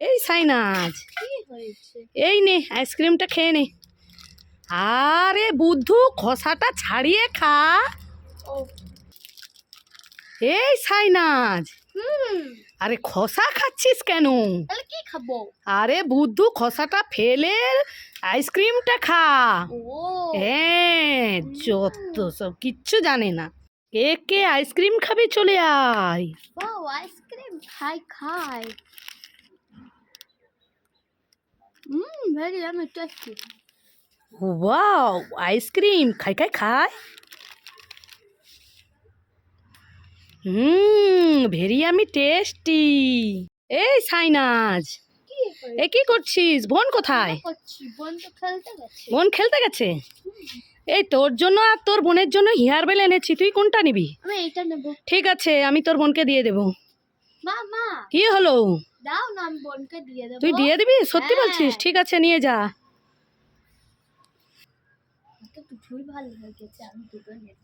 এই সাইনাজ। এই নে আইসক্রিমটা খেয়ে নে। আরে বুদ্ধু খসাটা ছাড়িয়ে খা। এই সাইনাজ। আরে খসা খাচ্ছিস কেন? কি খাব? আরে বুদ্ধু খসাটা ফেলে আইসক্রিমটা খা। হ্যাঁ যত সব কিচ্ছু জানে না। কে কে আইসক্রিম খাবে চলে আয়। আইসক্রিম খাই খাই। হুম ভেরি আমি টেস্টি ওয়াও আইসক্রিম খাই খাই খায় হুম ভেরি আমি টেস্টি এই সাইনাজ কি এ কি করছিস? বোন কোথায়? বোন খেলতে গেছে। এই তোর জন্য আর তোর বোনের জন্য হেয়ার বেল এনেছি। তুই কোনটা নিবি? আমি এটা নেব। ঠিক আছে আমি তোর বোনকে দিয়ে দেবো। কি হলো? দাও না আমি বোনকে দিয়ে দেবো। তুই দিয়ে দিবি? সত্যি হ্যাঁ। বলছিস? ঠিক আছে নিয়ে যা। দুটোই ভালো লেগেছে আমি দুটো নেব।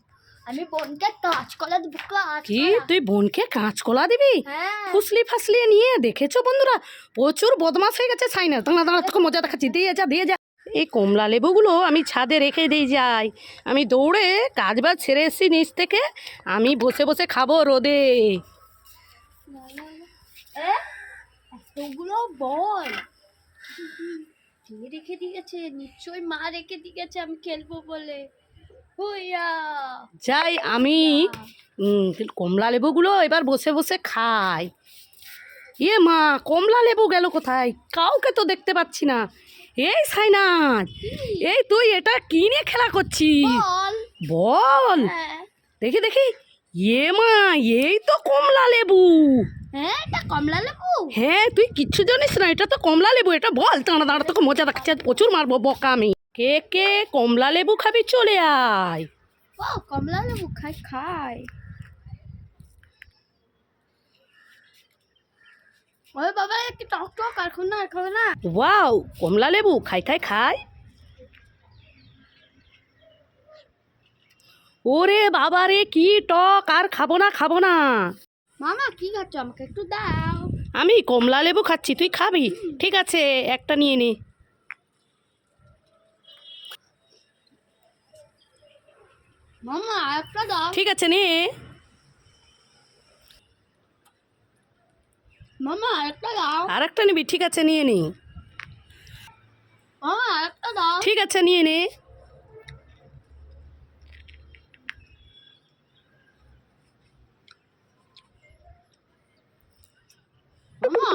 আমি বোনকে কাঁচকলা দেবো কি? তুই বোনকে কাঁচকলা দিবি? হ্যাঁ। ফুসলি ফাসলিয়ে নিয়ে দেখেছ বন্ধুরা? প্রচুর বদমাস হয়ে গেছে সাইনা দাঁড়া দাঁড়া তোকে মজা দেখাচ্ছি। দিয়ে যা দিয়ে যা। এই কমলা লেবুগুলো আমি ছাদে রেখে দিয়ে যাই। আমি দৌড়ে কাজ বাজ ছেড়ে এসেছি নিচ থেকে। আমি বসে বসে খাব রোদে। এতগুলো বল। দিয়ে রেখে দিয়েছে? নিশ্চয়ই মা রেখে দিয়েছে আমি খেলব বলে। যাই আমি কমলা লেবুগুলো এবার বসে বসে খাই। ইয়ে মা কমলা লেবু গেল কোথায়? কাউকে তো দেখতে পাচ্ছি না। এই সাইনাজ এই তুই এটা কিনে খেলা করছিস? বল। বল। হ্যাঁ। দেখি দেখি। ইয়ে মা এই তো কমলা লেবু। হ্যাঁ এটা কমলা লেবু? হ্যাঁ তুই কিচ্ছু জানিস না এটা তো কমলা লেবু এটা বল দাঁড়া দাঁড়া তোকে মজা আজ প্রচুর মারবো বকা আমি। কে কে কমলা লেবু খাবি চলে আয়। ও কমলা লেবু খাই খাই। ওই বাবা একটু টক টক আর না আর খাও না। ওয়াও কমলা লেবু খাই খাই খাই। ওরে বাবা রে কি টক আর খাব না খাব না। মামা কি খাচ্ছ? আমাকে একটু দাও। আমি কমলা লেবু খাচ্ছি তুই খাবি? ঠিক আছে একটা নিয়ে নে। মামা একটা দাও। ঠিক আছে নে। মামা আর একটা দাও। আর একটা নিবি ঠিক আছে নিয়ে নে। মামা আর একটা দাও। ঠিক আছে নিয়ে নে মামা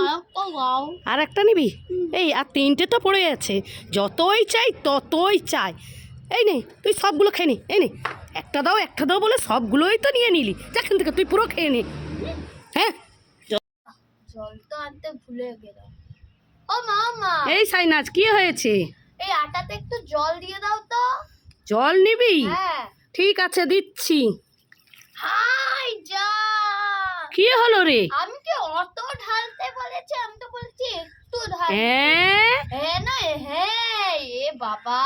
আর একটা নিবি? এই আর তিনটে তো পড়ে আছে। যতই চাই ততই চাই। এই নে তুই সবগুলো খেয়ে নে এই নে। একটা দাও একটা দাও বলে সবগুলোই তো নিয়ে নিলি। যেখান থেকে তুই পুরো খেয়ে নে। হ্যাঁ? জল তো আনতে ভুলে গেলাম। ও মামা! এই সাইনাজ কি হয়েছে? এই আটাতে একটু জল দিয়ে দাও তো। জল নিবি? হ্যাঁ। ঠিক আছে দিচ্ছি। হাই যা। কি হলো রে? আমি কি অত ঢালতে বলেছি? আমি তো বলছি একটু ঢাল হ্যাঁ হ্যাঁ না হ্যাঁ এ বাবা